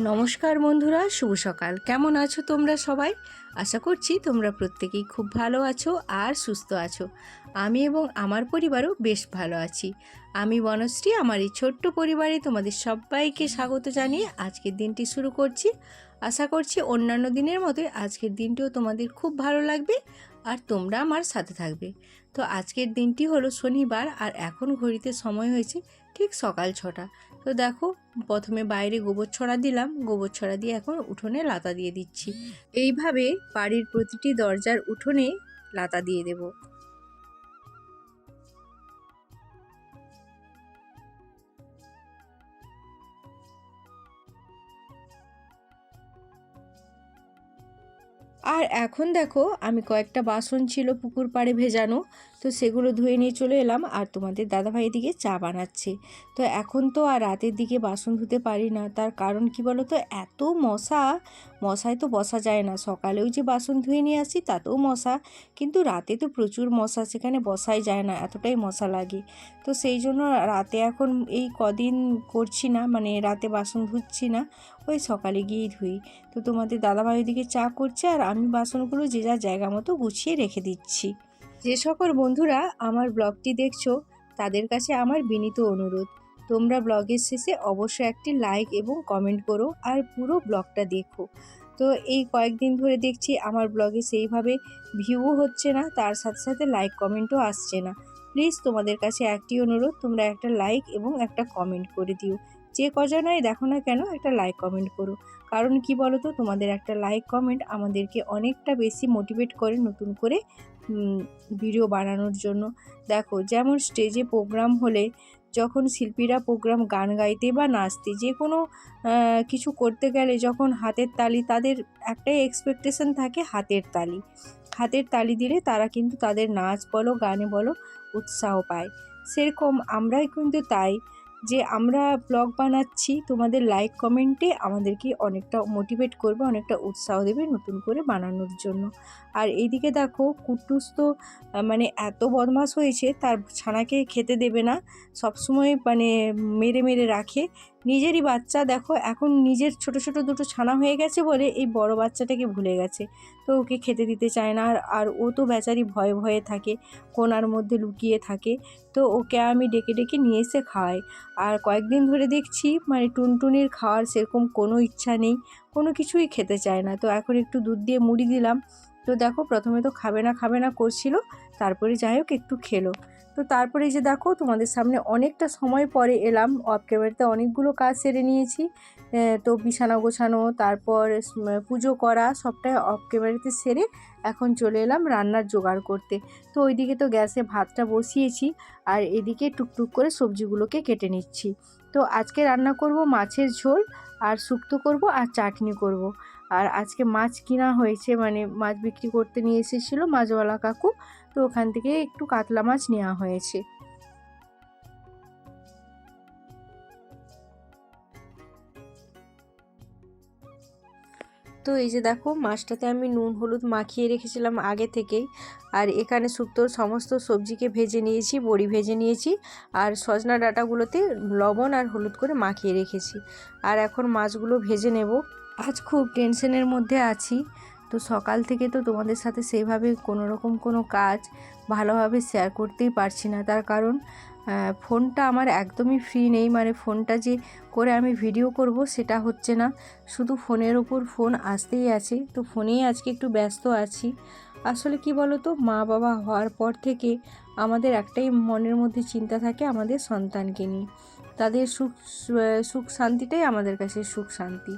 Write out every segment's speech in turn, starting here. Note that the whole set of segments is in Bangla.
নমস্কার বন্ধুরা, শুভ সকাল। কেমন আছো তোমরা সবাই? আশা করছি তোমরা প্রত্যেকেই খুব ভালো আছো আর সুস্থ আছো। আমি এবং আমার পরিবারও বেশ ভালো আছি। আমি বনশ্রী, আমার এই ছোট্ট পরিবারে তোমাদের সবাইকে স্বাগত জানিয়ে আজকের দিনটি শুরু করছি। আশা করছি অন্যান্য দিনের মতোই আজকের দিনটিও তোমাদের খুব ভালো লাগবে আর তোমরা আমার সাথে থাকবে। তো আজকের দিনটি হলো শনিবার আর এখন ঘড়িতে সময় হয়েছে ঠিক সকাল ছটা। তো দেখো প্রথমে বাইরে গোবর ছড়া দিলাম গোবর ছড়া দিয়ে এখন উঠোনে লাতা দিয়ে দিচ্ছি। এইভাবে বাড়ির প্রতিটি দরজার উঠোনে লাতা দিয়ে দেব। আর এখন দেখো, আমি কয়েকটা বাসন ছিল পুকুর পাড়ে ভেজানো, তো সেগুলো ধুয়ে নিয়ে চলে এলাম আর তোমাদের দাদাভাই দিকে চা বানাচ্ছে। তো এখন তো আর রাতের দিকে বাসন ধুতে পারি না, তার কারণ কি বলো তো এত মশা, মশায় তো বসা যায় না। সকালেও যে বাসন ধুয়ে নিয়ে আসি, তাতেও মশা, কিন্তু রাতে তো প্রচুর মশা, সেখানে বসাই যায় না, এতটাই মশা লাগে। তো সেই জন্য রাতে এখন এই কদিন করছি না মানে রাতে বাসন ধুচ্ছি না, ওই সকালে গিয়েই ধুই। তো তোমাদের দাদাভাই দিকে চা করছে আর আমি বাসনগুলো যে যার জায়গা মতো গুছিয়ে রেখে দিচ্ছি। যে সকল বন্ধুরা আমার ব্লগটি দেখছ, তাদের কাছে আমার বিনীত অনুরোধ। তোমরা ব্লগের শেষে অবশ্যই একটি লাইক এবং কমেন্ট করো আর পুরো ব্লগটা দেখো। তো এই কয়েকদিন ধরে দেখছি আমার ব্লগে সেইভাবে ভিউও হচ্ছে না, তার সাথে সাথে লাইক কমেন্টও আসছে না। প্লিজ তোমাদের কাছে একটি অনুরোধ, তোমরা একটা লাইক এবং একটা কমেন্ট করে দিও। যে কজনাই দেখো না কেন, একটা লাইক কমেন্ট করো। কারণ কি বলো তো তোমাদের একটা লাইক কমেন্ট আমাদেরকে অনেকটা বেশি মোটিভেট করে নতুন করে ভিডিও বানানোর জন্য। দেখো, যেমন স্টেজে প্রোগ্রাম হলে, যখন শিল্পীরা প্রোগ্রাম গান গাইতে বা নাচতে, যে কোনো কিছু করতে গেলে যখন হাতের তালি, তাদের একটাই এক্সপেকটেশন থাকে হাতের তালি। হাতের তালি দিলে তারা কিন্তু তাদের নাচ বলো, গানে বলো উৎসাহ পায়। সেরকম আমরাই কিন্তু তাই যে আমরা ব্লগ বানাচ্ছি, তোমাদের লাইক, কমেন্টে আমাদেরকে অনেকটা মোটিভেট করবে, অনেকটা উৎসাহ দেবে নতুন করে বানানোর জন্য। আর এইদিকে দেখো কুট্টুস তো মানে এত বদমাস হয়েছে, তার ছানাকে খেতে দেবে না। সবসময় মানে মেরে মেরে রাখে। নিজেরই বাচ্চা, দেখো, এখন নিজের ছোট ছোট দুটো ছানা হয়ে গেছে বলে এই বড় বাচ্চাটাকে ভুলে গেছে। তো ওকে খেতে দিতে চায় না আর আর ও তো বেচারি ভয়ে ভয়ে থাকে, কোনার মধ্যে লুকিয়ে থাকে। তো ওকে আমি ডেকে ডেকে নিয়ে এসে খাওয়াই। আর কয়েকদিন ধরে দেখছি মানে টুনটুনির খাওয়ার সেরকম কোনো ইচ্ছা নেই, কোনো কিছুই খেতে চায় না। তো এখন একটু দুধ দিয়ে মুড়ি দিলাম। তো দেখো, প্রথমে তো খাবে না খাবে না করছিল, তারপরে যাই হোক একটু খেলো। তো তারপরে যে দেখো, তোমাদের সামনে অনেকটা সময় পরে এলাম। অফ ক্যামেরাতে অনেকগুলো কাজ সেরে নিয়েছি। তো বিছানা গোছানো, তারপর পুজো করা, সবটাই অফ ক্যামেরাতে সেরে এখন চলে এলাম রান্নার জোগাড় করতে। তো ওইদিকে তো গ্যাসে ভাতটা বসিয়েছি আর এদিকে টুকটুক করে সবজিগুলোকে কেটে নিচ্ছি। তো আজকে রান্না করব মাছের ঝোল, আর শুক্তো করব, আর চাটনি করব। আর আজকে মাছ কিনা হয়েছে মানে মাছ বিক্রি করতে নিয়ে এসেছিল মাছওয়ালা কাকু। তো ওখান থেকে একটু কাতলা মাছ নেওয়া হয়েছে। তো এই যে দেখো, মাছটাতে আমি নুন, হলুদ মাখিয়ে রেখেছিলাম আগে থেকেই। আর এখানে শুক্তোর সমস্ত সবজিকে ভেজে নিয়েছি, বড়ি ভেজে নিয়েছি। আর সজনা ডাটাগুলোতে লবণ আর হলুদ করে মাখিয়ে রেখেছি। আর এখন মাছগুলো ভেজে নেব। আজ খুব টেনশনের মধ্যে আছি। তো সকাল থেকে তো তোমাদের সাথে সেইভাবে কোনো রকম কোনো কাজ ভালোভাবে শেয়ার করতেই পারছি না। তার কারণ ফোনটা আমার একদমই ফ্রি নেই। মানে ফোনটা যে করে আমি ভিডিও করব সেটা হচ্ছে না। শুধু ফোনের ওপর ফোন আসতেই আছে। তো ফোনেই আজকে একটু ব্যস্ত আছি। আসলে কি বলো তো মা বাবা হওয়ার পর থেকে আমাদের একটাই মনের মধ্যে চিন্তা থাকে আমাদের সন্তানকে নিয়ে। তাদের সুখ সুখ শান্তিটাই আমাদের কাছে সুখ শান্তি।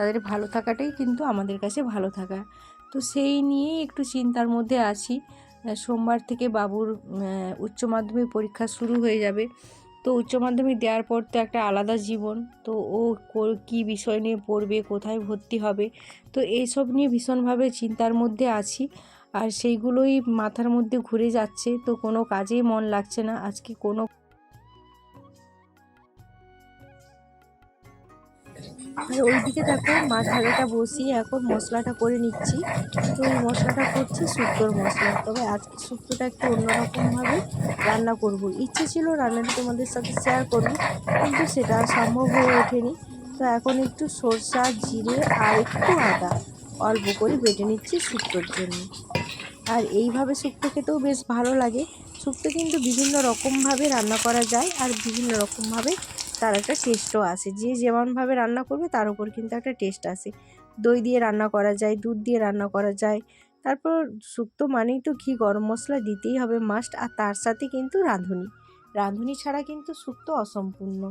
তাদের ভালো থাকাটাই কিন্তু আমাদের কাছে ভালো থাকা। তো সেই নিয়েই একটু চিন্তার মধ্যে আছি। সোমবার থেকে বাবুর উচ্চ মাধ্যমিক পরীক্ষা শুরু হয়ে যাবে। তো উচ্চ মাধ্যমিক দেওয়ার পর তো একটা আলাদা জীবন। তো ও কী বিষয় নিয়ে পড়বে, কোথায় ভর্তি হবে? তো এইসব নিয়ে ভীষণভাবে চিন্তার মধ্যে আছি। আর সেইগুলোই মাথার মধ্যে ঘুরে যাচ্ছে। তো কোনো কাজেই মন লাগছে না। আজকে কোনো আর ওইদিকে দেখো মাছ ভাজাটা বসিয়ে এখন মশলাটা করে নিচ্ছি। তো এই মশলাটা করছি শুক্তোর মশলা। তবে আজকে শুক্তোটা একটু অন্যরকমভাবে রান্না করব। ইচ্ছে ছিল রান্নাটা তোমাদের সাথে শেয়ার করব, কিন্তু সেটা সম্ভব হয়ে ওঠেনি। তো এখন একটু সরষা, জিরে আর একটু আদা অল্প করে বেটে নিচ্ছি শুক্তোর জন্য। আর এইভাবে শুক্তো খেতেও বেশ ভালো লাগে। শুক্তো কিন্তু বিভিন্ন রকমভাবে রান্না করা যায় আর বিভিন্ন রকমভাবে তার একটা টেস্টও আসে যে যেমনভাবে রান্না করবে তার উপর কিন্তু একটা টেস্ট আসে দই দিয়ে রান্না করা যায়, দুধ দিয়ে রান্না করা যায়। তারপর শুক্তো মানেই তো ঘি, গরম মশলা দিতেই হবে মাস্ট আর তার সাথে কিন্তু রাঁধুনি। রাঁধুনি ছাড়া কিন্তু শুক্তো অসম্পূর্ণ।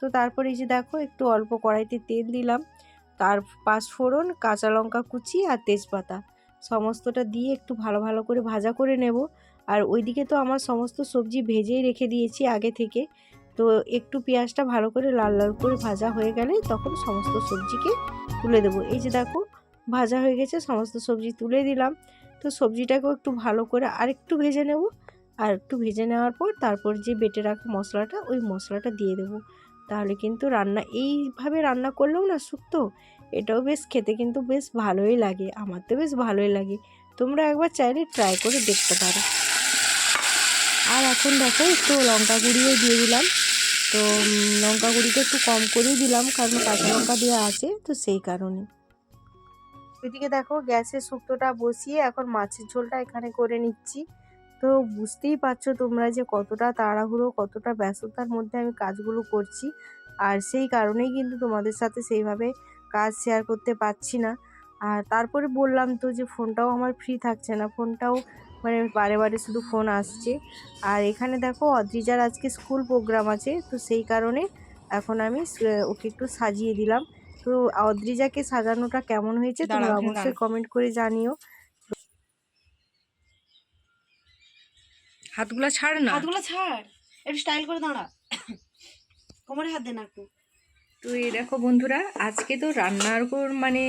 তো তারপরে এই যে দেখো, একটু অল্প কড়াইতে তেল দিলাম। তার পাঁচফোড়ন কাঁচা লঙ্কা কুচি আর তেজপাতা। সমস্তটা দিয়ে একটু ভালো ভালো করে ভাজা করে নেব। আর ওইদিকে তো আমার সমস্ত সবজি ভেজেই রেখে দিয়েছি আগে থেকে। তো একটু পেঁয়াজটা ভালো করে লাল লাল করে ভাজা হয়ে গেলে তখন সমস্ত সবজিকে তুলে দেবো। এই যে দেখো, ভাজা হয়ে গেছে, সমস্ত সবজি তুলে দিলাম। তো সবজিটাকেও একটু ভালো করে আরেকটু ভেজে নেব। আর একটু ভেজে নেওয়ার পর তারপর যে বেটে রাখা মশলাটা, ওই মশলাটা দিয়ে দেবো। তাহলে কিন্তু রান্না, এইভাবে রান্না করলেও না শুক্তো, এটাও বেশ খেতে কিন্তু বেশ ভালোই লাগে, আমার তো বেশ ভালোই লাগে। তোমরা একবার চাইলে ট্রাই করে দেখতে পারো। আর এখন দেখো, একটু লঙ্কা গুঁড়িও দিয়ে দিলাম। তো লঙ্কা গুঁড়িটা একটু কম করেই দিলাম, কারণ কাঁচা লঙ্কা দেওয়া আছে, তো সেই কারণে। ওইদিকে দেখো, গ্যাসের শুক্তোটা বসিয়ে এখন মাছের ঝোলটা এখানে করে নিচ্ছি। তো, বুঝতেই পারছ তোমরা যে কতটা তাড়াহুড়ো, কতটা ব্যস্ততার মধ্যে আমি কাজগুলো করছি। আর সেই কারণেই কিন্তু তোমাদের সাথে সেইভাবে কাজ শেয়ার করতে পারছি না। আর তারপরে বললাম তো যে ফোনটাও আমার ফ্রি থাকছে না, ফোনটাও মানে বারে বারে শুধু ফোন আসছে। আর এখানে দেখো অদ্রিজার আজকে স্কুল প্রোগ্রাম আছে তো সেই কারণে এখন আমি ওকে একটু সাজিয়ে দিলাম। তো অদ্রিজাকে সাজানোটা কেমন হয়েছে তোমরা অবশ্যই কমেন্ট করে জানিও। হাতগুলো ছাড় না। হাতগুলো ছাড়। একটু স্টাইল করে দাঁড়া। কোমরে হাত দে না একটু। তো এই দেখো বন্ধুরা আজকে তো রান্নার উপর মানে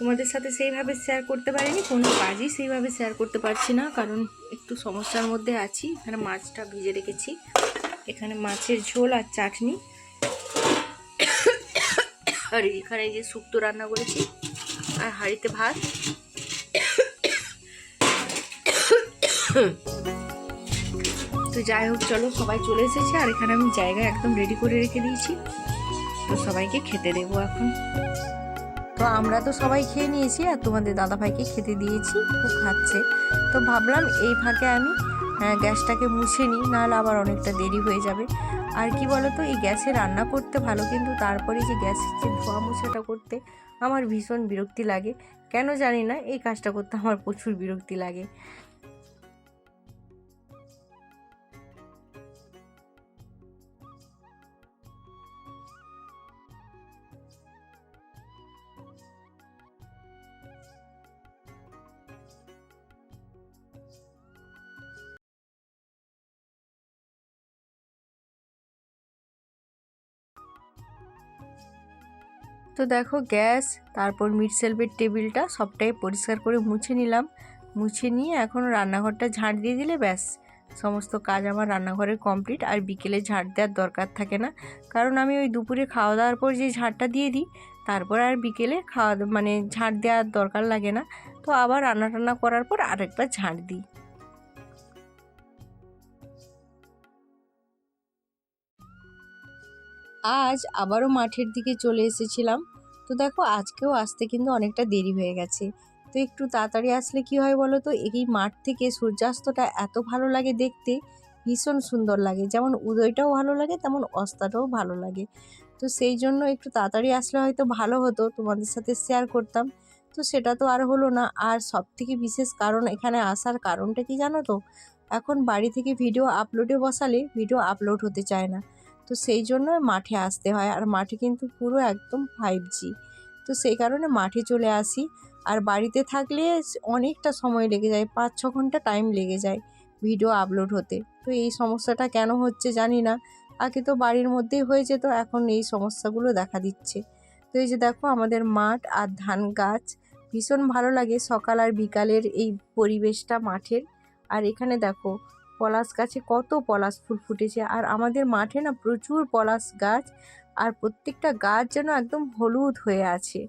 তোমাদের সাথে সেইভাবে শেয়ার করতে পারিনি, কোনো কাজই সেইভাবে শেয়ার করতে পারছি না, কারণ একটু সমস্যার মধ্যে আছি, এখানে মাছটা ভিজে রেখেছি। এখানে মাছের ঝোল আর চাটনি। আর এখানে যে শুক্তো রান্না করেছি, আর হাঁড়িতে ভাত। তো যাই হোক, চলো সবাই চলে এসেছে, আর এখানে আমি জায়গা একদম রেডি করে রেখে দিয়েছি। তো সবাইকে খেতে দেবো এখন। তো আমরা তো সবাই খেয়ে নিয়েছি আর তোমাদের দাদাভাইকে খেতে দিয়েছি, ও খাচ্ছে। তো ভাবলাম এই ফাঁকে আমি গ্যাসটাকে মুছে নিই, নাহলে আবার অনেকটা দেরি হয়ে যাবে। আর কি বলতো, এই গ্যাসে রান্না করতে ভালো, কিন্তু তারপরে যে গ্যাসের যে ধোয়া মোছাটা করতে আমার ভীষণ বিরক্তি লাগে। কেন জানি না, এই কাজটা করতে আমার প্রচুর বিরক্তি লাগে। তো দেখো গ্যাস, তারপর মিট সেলফের টেবিলটা সবটাই পরিষ্কার করে মুছে নিলাম। মুছে নিয়ে এখন রান্নাঘরটা ঝাঁট দিয়ে দিলে ব্যাস। সমস্ত কাজ আমার রান্নাঘরের কমপ্লিট আর বিকেলে ঝাঁট দেওয়ার দরকার থাকে না। কারণ আমি ওই দুপুরে খাওয়া দাওয়ার পর যে ঝাঁটটা দিয়ে দিই, তারপর আর বিকেলে খাওয়া মানে ঝাঁট দেওয়ার দরকার লাগে না। তো আবার রান্না টান্না করার পর আরেকবার ঝাঁট দিই। আজ আবারও মাঠের দিকে চলে এসেছিলাম। তো দেখো আজকেও আসতে কিন্তু অনেকটা দেরি হয়ে গেছে। তো একটু তাড়াতাড়ি আসলে কি হয় বলো তো? এই মাঠ থেকে সূর্যাস্তটা এত ভালো লাগে দেখতে, ভীষণ সুন্দর লাগে। যেমন উদয়টাও ভালো লাগে, তেমন অস্তাটাও ভালো লাগে। তো সেই জন্য একটু তাড়াতাড়ি আসলে হয়তো ভালো হতো, তোমাদের সাথে শেয়ার করতাম। তো সেটা তো আর হলো না। আর সব থেকে বিশেষ কারণ এখানে আসার কারণটা কি জানো তো? এখন বাড়ি থেকে ভিডিও আপলোডে বসালে ভিডিও আপলোড হতে চায় না। তো সেই জন্য মাঠে আসতে হয়। আর মাঠে কিন্তু পুরো একদম ফাইভ জি তো সেই কারণে মাঠে চলে আসি। আর বাড়িতে থাকলে অনেকটা সময় লেগে যায়, পাঁচ ছ ঘণ্টা টাইম লেগে যায় ভিডিও আপলোড হতে। তো এই সমস্যাটা কেন হচ্ছে জানি না। আগে তো বাড়ির মধ্যেই হয়ে যেত, এখন এই সমস্যাগুলো দেখা দিচ্ছে। তো এই যে দেখো, আমাদের মাঠ আর ধান গাছ ভীষণ ভালো লাগে। সকাল আর বিকালের এই পরিবেশটা মাঠের। আর এখানে দেখো পলাশ গাছে কত পলাশ ফুল ফুটেছে। আর আমাদের মাঠে না প্রচুর পলাশ গাছ, আর প্রত্যেকটা গাছ যেন একদম হলুদ হয়ে আছে।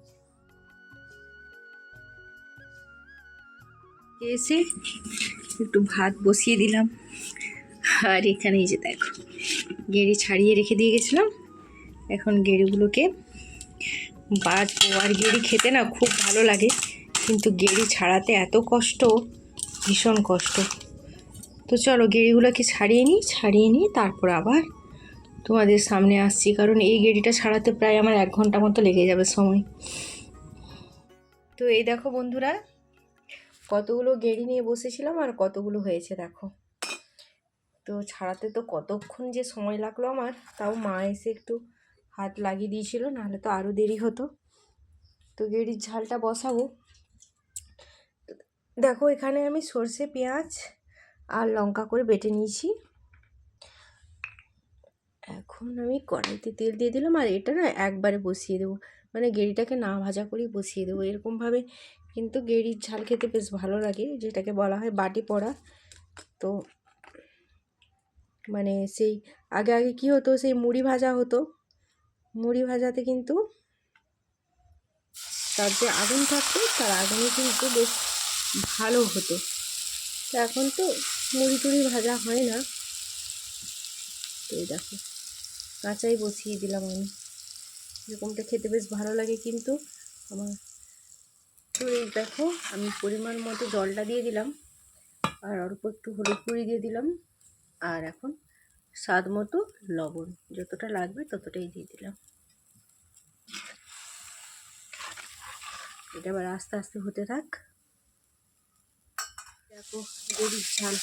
এসে একটু ভাত বসিয়ে দিলাম। আর এখানে এই যে দেখো, গেড়ি ছাড়িয়ে রেখে দিয়ে গেছিলাম। এখন গেড়িগুলোকে বাজবো আর গেড়ি খেতে না খুব ভালো লাগে। কিন্তু গেড়ি ছাড়াতে এত কষ্ট, ভীষণ কষ্ট। তো চলো গেড়িগুলোকে ছাড়িয়ে নিই ছাড়িয়ে নিই তারপর আবার তোমাদের সামনে আসছি। কারণ এই গেড়িটা ছাড়াতে প্রায় আমার এক ঘণ্টা মতো লেগে যাবে সময়। তো এই দেখো বন্ধুরা, কতগুলো গেড়ি নিয়ে বসেছিলাম আর কতগুলো হয়েছে দেখো। তো ছাড়াতে তো কতক্ষণ যে সময় লাগল আমার, তাও মা এসে একটু হাত লাগিয়ে দিয়েছিল, নাহলে তো আরও দেরি হতো। তো গেড়ির ঝালটা বসাবো। দেখো এখানে আমি সর্ষে, পেঁয়াজ আর লঙ্কা করে বেটে নিয়েছি। এখন আমি কড়াইতে তেল দিয়ে দিলাম আর এটা না একবারে বসিয়ে দেবো। মানে গেড়িটাকে না ভাজা করেই বসিয়ে দেবো। এরকমভাবে কিন্তু গেড়ির ঝাল খেতে বেশ ভালো লাগে, যেটাকে বলা হয় বাটি পড়া। তো মানে সেই আগে আগে কি হতো, সেই মুড়ি ভাজা হতো। মুড়ি ভাজাতে কিন্তু তার যে আগুন থাকতো, তার আগুনে কিন্তু বেশ ভালো হতো। এখন তো মুড়ি টুড়ি ভাজা হয় না। তো দেখো, কাঁচাই বসিয়ে দিলাম আমি। এরকমটা খেতে বেশ ভালো লাগে কিন্তু আমার। তো এই দেখো, আমি পরিমাণ মতো জলটা দিয়ে দিলাম। আর অল্প একটু হলুদ গুঁড়ি দিয়ে দিলাম। আর এখন স্বাদ মতো লবণ, যতটা লাগবে ততটাই দিয়ে দিলাম। এটা আবার আস্তে আস্তে হতে থাক। দেখো গরুর ঝাল।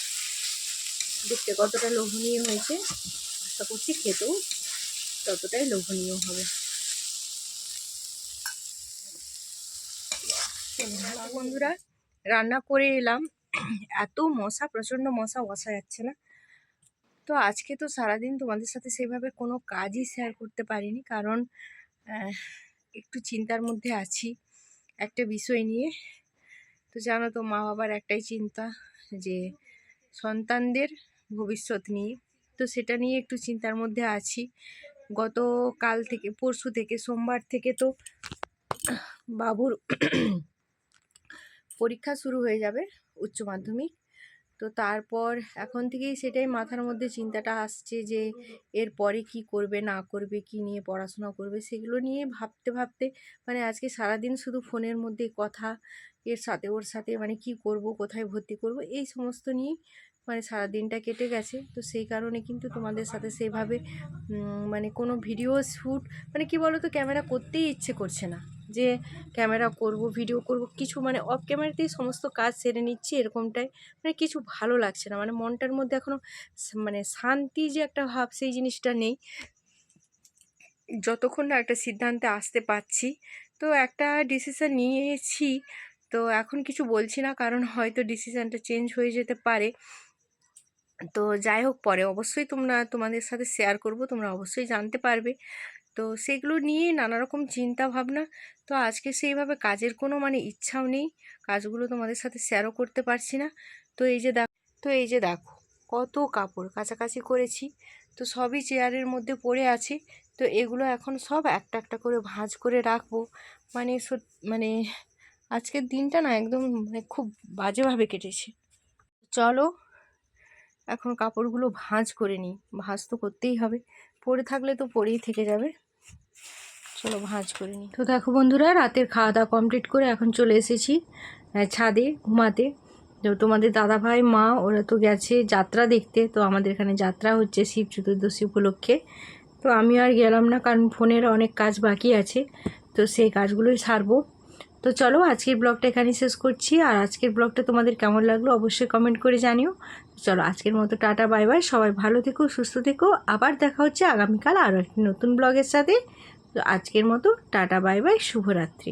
দেখতে কতটা লোভনীয় হয়েছে। আশা করছি খেতেও ততটাই লোভনীয় হবে। বন্ধুরা, রান্না করে এলাম। এত মশা, প্রচণ্ড মশা বসা যাচ্ছে না। তো আজকে তো সারাদিন তোমাদের সাথে সেভাবে কোনো কাজই শেয়ার করতে পারিনি। কারণ একটু চিন্তার মধ্যে আছি। একটা বিষয় নিয়ে তো জানো তো মা বাবার একটাই চিন্তা যে সন্তানদের ভবিষ্যৎ নিয়ে। তো সেটা নিয়ে একটু চিন্তার মধ্যে আছি। গত কাল থেকে, পরশু থেকে, সোমবার থেকে তো বাবুর পরীক্ষা শুরু হয়ে যাবে উচ্চ মাধ্যমিক। তো তারপর এখন থেকেই সেটাই মাথার মধ্যে চিন্তাটা আসছে যে এরপরে কি করবে, না করবে, কি নিয়ে পড়াশোনা করবে, সেগুলো নিয়ে ভাবতে ভাবতে মানে আজকে সারাদিন শুধু ফোনের মধ্যে কথা, এর সাথে, ওর সাথে মানে কি করব, কোথায় ভর্তি করব, এই সমস্ত নিয়েই মানে সারা দিনটা কেটে গেছে। তো সেই কারণে কিন্তু তোমাদের সাথে সেভাবে মানে কোনো ভিডিও শ্যুট মানে কি বলো তো ক্যামেরা করতেই ইচ্ছে করছে না। যে ক্যামেরা করব, ভিডিও করব, কিছু মানে অফ ক্যামেরাতেই সমস্ত কাজ সেরে নিচ্ছি এরকমটাই। মানে কিছু ভালো লাগছে না মানে মনটার মধ্যে এখনও মানে শান্তি যে একটা ভাব সেই জিনিসটা নেই। যতক্ষণ না একটা সিদ্ধান্তে আসতে পারছি, তো একটা ডিসিশন নিয়েছি, তো এখন কিছু বলছি না, কারণ হয়তো ডিসিশানটা চেঞ্জ হয়ে যেতে পারে। তো যাই হোক, পরে অবশ্যই তোমরা তোমাদের সাথে শেয়ার করব, তোমরা অবশ্যই জানতে পারবে। তো সেগুলো নিয়ে নানা রকম চিন্তা ভাবনা তো আজকে সেইভাবে কাজের কোনো মানে ইচ্ছাও নেই। কাজগুলো তোমাদের সাথে শেয়ারও করতে পারছি না। তো এই যে দেখো তো এই যে দেখো, কত কাপড় কাছাকাছি করেছি। তো সবই চেয়ারের মধ্যে পড়ে আছে। তো এগুলো এখন সব একটা একটা করে ভাঁজ করে রাখব। মানে মানে আজকের দিনটা না একদম মানে খুব বাজেভাবে কেটেছে। চলো, এখন কাপড়গুলো ভাঁজ করে নিই। ভাঁজ তো করতেই হবে। পরে থাকলে তো পরেই থেকে যাবে। চলো ভাঁজ করে নিই তো দেখো বন্ধুরা, রাতের খাওয়া দাওয়া কমপ্লিট করে এখন চলে এসেছি ছাদে ঘুমাতে। তো তোমাদের দাদা ভাই মা, ওরা তো গেছে যাত্রা দেখতে, তো আমাদের এখানে যাত্রা হচ্ছে শিব চতুর্দশী উপলক্ষে। তো আমি আর গেলাম না, কারণ ফোনের অনেক কাজ বাকি আছে, তো সেই কাজগুলোই সারবো। তো চলো আজকের ব্লগটা এখানেই শেষ করছি, আর আজকের ব্লগটা তোমাদের কেমন লাগল অবশ্যই কমেন্ট করে জানিও। চলো আজকের মতো টাটা বাই বাই সবাই ভালো থেকো, সুস্থ থেকো। আবার দেখা হচ্ছে আগামীকাল আরও একটি নতুন ব্লগের সাথে। তো আজকের মতো টাটা বাই বাই শুভরাত্রি।